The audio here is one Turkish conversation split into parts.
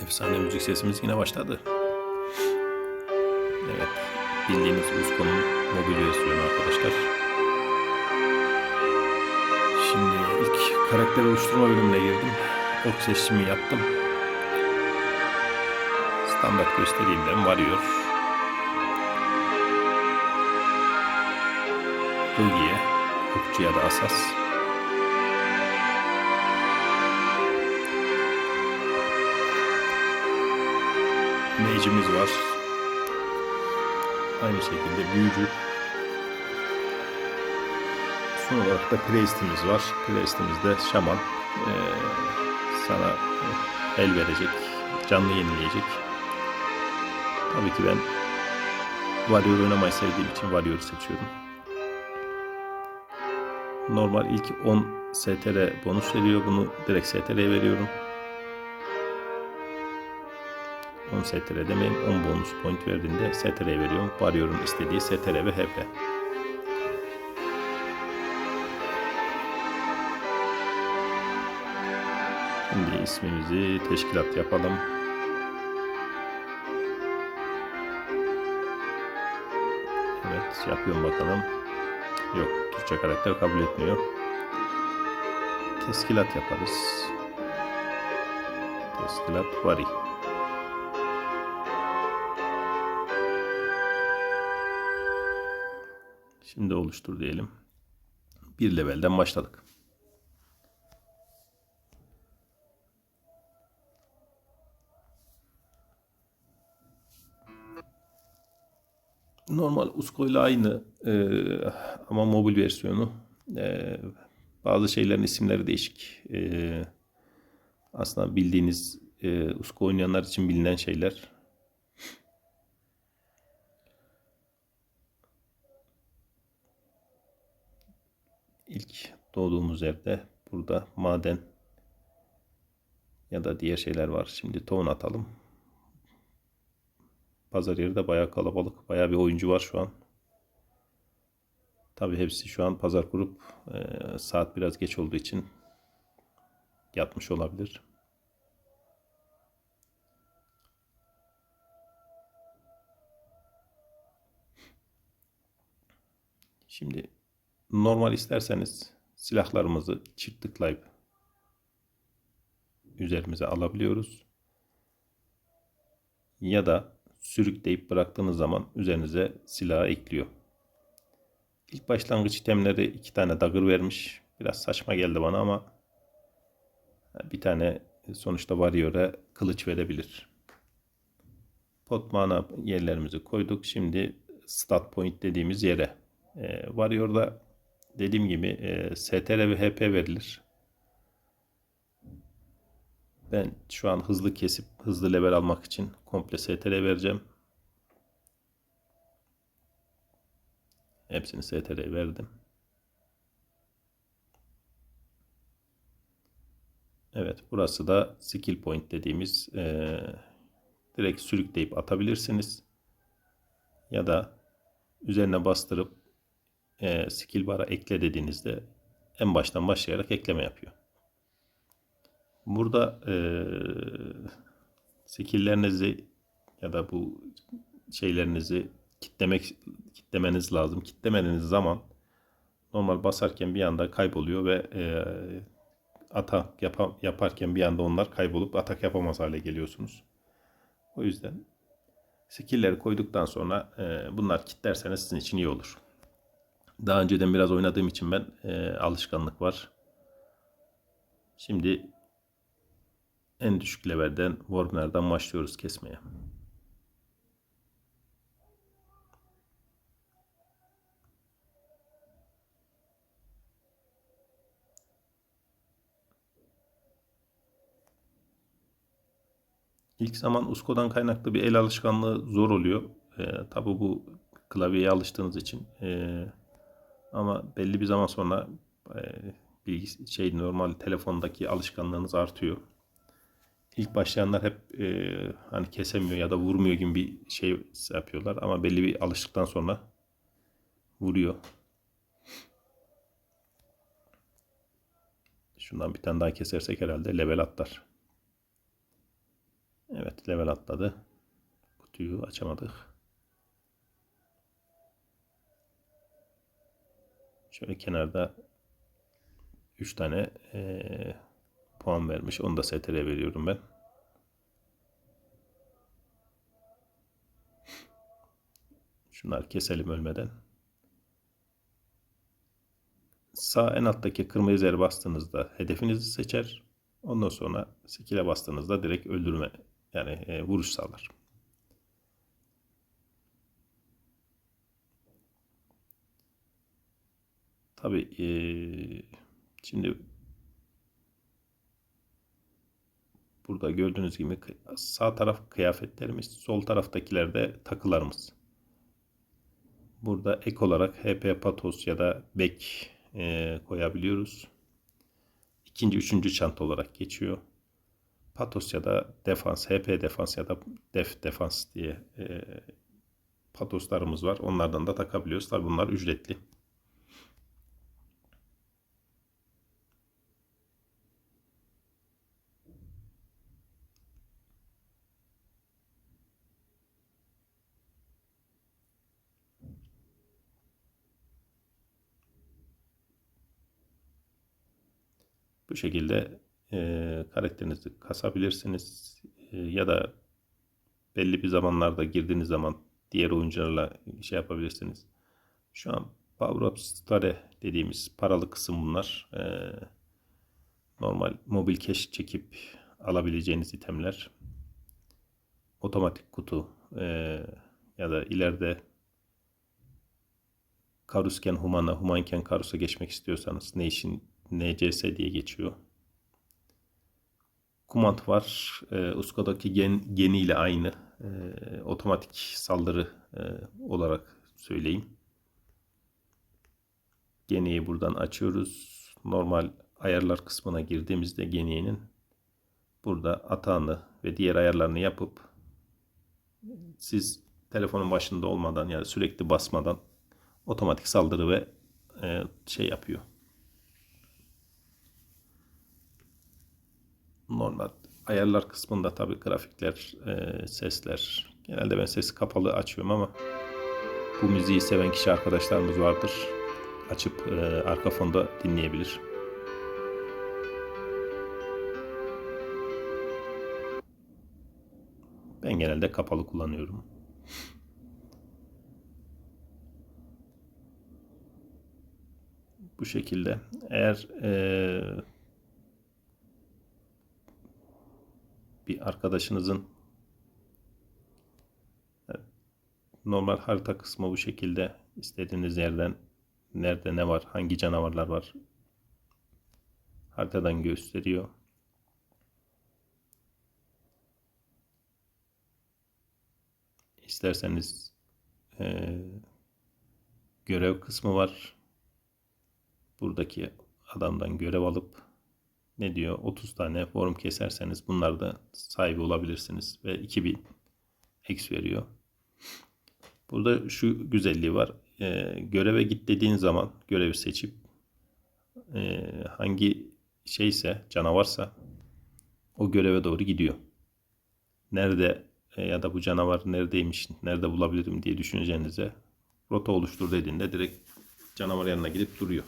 Efsane müzik sesimiz yine başladı. Evet. Bildiğiniz Usko'nun mobil versiyonu arkadaşlar. Şimdi ilk karakter oluşturma bölümüne girdim. Ork seçimi yaptım. Standart göstereyim varıyor. Rugi'ye, okçuya da asas. Mage'imiz var. Aynı şekilde büyücü. Son olarak da Priest'imiz var. Priest'imiz de şaman. Ee, sana el verecek, canlı yenileyecek. Tabii ki ben Warrior oynamayı sevdiğim için Warrior'u seçiyorum. Normal ilk 10 STR bonus veriyor. Bunu direkt STR'ye veriyorum. 10 STR demeyin 10 bonus point verdiğinde STR'ye veriyorum. Warrior'un istediği STR ve HP. Şimdi ismimizi teşkilat yapalım. Evet yapıyorum bakalım. Yok Türkçe karakter kabul etmiyor. Teşkilat yaparız. Teşkilat Vari. Şimdi oluştur diyelim. Bir levelden başladık. Normal Usko ile aynı e, ama mobil versiyonu. E, bazı şeylerin isimleri değişik. E, aslında bildiğiniz e, Usko oynayanlar için bilinen şeyler. İlk doğduğumuz yerde burada maden ya da diğer şeyler var. Şimdi tohum atalım. Pazar yeri de bayağı kalabalık. Bayağı bir oyuncu var şu an. Tabi hepsi şu an pazar kurup e, saat biraz geç olduğu için yatmış olabilir. Şimdi normal isterseniz silahlarımızı çift tıklayıp üzerimize alabiliyoruz. Ya da sürükleyip bıraktığınız zaman üzerinize silahı ekliyor. İlk başlangıç itemleri iki tane dagger vermiş. Biraz saçma geldi bana ama bir tane sonuçta Warrior'a kılıç verebilir. Pot mana yerlerimizi koyduk. Şimdi stat point dediğimiz yere. E, Warrior'da dediğim gibi e, STR ve HP verilir. Ben şu an hızlı kesip hızlı level almak için komple STR vereceğim. Hepsini STR verdim. Evet burası da skill point dediğimiz e, direkt sürükleyip atabilirsiniz. Ya da üzerine bastırıp e, skill bar'a ekle dediğinizde en baştan başlayarak ekleme yapıyor. Burada e, skill'lerinizi ya da bu şeylerinizi kitlemek kitlemeniz lazım. Kitlemediğiniz zaman normal basarken bir anda kayboluyor ve e, atak yap yaparken bir anda onlar kaybolup atak yapamaz hale geliyorsunuz. O yüzden skill'leri koyduktan sonra e, bunlar kitlerseniz sizin için iyi olur. Daha önceden biraz oynadığım için ben e, alışkanlık var. Şimdi en düşük levelden Warner'dan başlıyoruz kesmeye. İlk zaman Usko'dan kaynaklı bir el alışkanlığı zor oluyor. E, tabi bu klavyeye alıştığınız için. E, ama belli bir zaman sonra e, bilgis şey normal telefondaki alışkanlığınız artıyor. İlk başlayanlar hep e, hani kesemiyor ya da vurmuyor gibi bir şey yapıyorlar ama belli bir alıştıktan sonra vuruyor. Şundan bir tane daha kesersek herhalde level atlar. Evet level atladı. Kutuyu açamadık. Şöyle kenarda 3 tane eee, puan vermiş. Onu da STR veriyorum ben. Şunları keselim ölmeden. Sağ en alttaki kırmızı yere bastığınızda hedefinizi seçer. Ondan sonra skill'e bastığınızda direkt öldürme yani e, vuruş sağlar. Tabii e, şimdi burada gördüğünüz gibi sağ taraf kıyafetlerimiz, sol taraftakiler de takılarımız. Burada ek olarak HP Patos ya da Bek e, koyabiliyoruz. İkinci, üçüncü çanta olarak geçiyor. Patos ya da defans, HP defans ya da def defans diye e, patoslarımız var. Onlardan da takabiliyoruz. Tabii bunlar ücretli. Bu şekilde e, karakterinizi kasabilirsiniz E, ya da belli bir zamanlarda girdiğiniz zaman diğer oyuncularla şey yapabilirsiniz. Şu an Power Up Stare dediğimiz paralı kısım bunlar. E, normal mobil cash çekip alabileceğiniz itemler. Otomatik kutu e, ya da ileride Karusken Human'a, Humanken Karus'a geçmek istiyorsanız Nation NCS diye geçiyor. Kumand var. E, Usko'daki gen, geniyle aynı. E, otomatik saldırı e, olarak söyleyeyim. Geniyi buradan açıyoruz. Normal ayarlar kısmına girdiğimizde geniyenin burada atağını ve diğer ayarlarını yapıp siz telefonun başında olmadan yani sürekli basmadan otomatik saldırı ve e, şey yapıyor. Normal ayarlar kısmında tabii grafikler, e, sesler. Genelde ben sesi kapalı açıyorum ama bu müziği seven kişi arkadaşlarımız vardır. Açıp e, arka fonda dinleyebilir. Ben genelde kapalı kullanıyorum. Bu şekilde. Eğer e, bir arkadaşınızın normal harita kısmı bu şekilde istediğiniz yerden nerede ne var, hangi canavarlar var haritadan gösteriyor. İsterseniz e, görev kısmı var. Buradaki adamdan görev alıp ne diyor 30 tane forum keserseniz bunlar da sahibi olabilirsiniz ve 2000 X veriyor. Burada şu güzelliği var. E, göreve git dediğin zaman görevi seçip e, hangi şeyse canavarsa o göreve doğru gidiyor. Nerede e, ya da bu canavar neredeymiş, nerede bulabilirim diye düşüneceğinize rota oluştur dediğinde direkt canavar yanına gidip duruyor.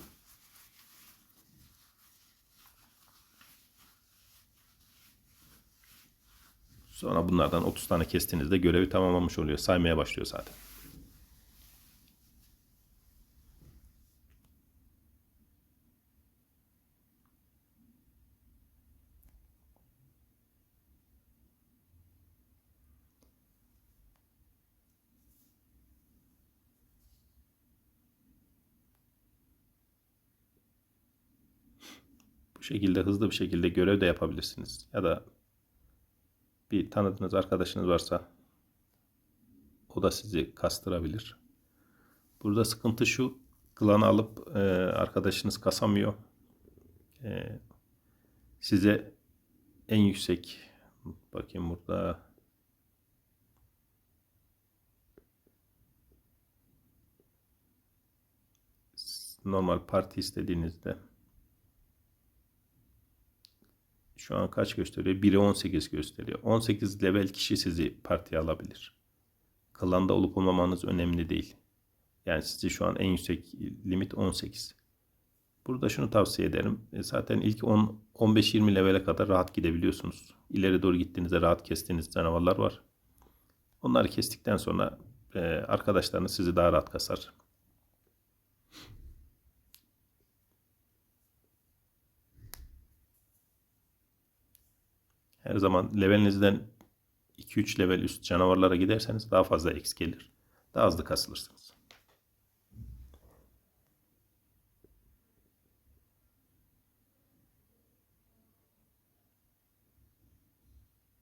Sonra bunlardan 30 tane kestiğinizde görevi tamamlamış oluyor. Saymaya başlıyor zaten. Şekilde hızlı bir şekilde görev de yapabilirsiniz. Ya da bir tanıdığınız arkadaşınız varsa o da sizi kastırabilir. Burada sıkıntı şu. Klanı alıp e, arkadaşınız kasamıyor. E, size en yüksek bakayım burada normal parti istediğinizde şu an kaç gösteriyor? 1'e 18 gösteriyor. 18 level kişi sizi partiye alabilir. Klanda olup olmamanız önemli değil. Yani sizi şu an en yüksek limit 18. Burada şunu tavsiye ederim. E, Zaten ilk 10 15-20 levele kadar rahat gidebiliyorsunuz. İleri doğru gittiğinizde rahat kestiğiniz canavarlar var. Onları kestikten sonra e, arkadaşlarınız sizi daha rahat kasar. Her zaman levelinizden 2-3 level üst canavarlara giderseniz daha fazla X gelir. Daha hızlı kasılırsınız.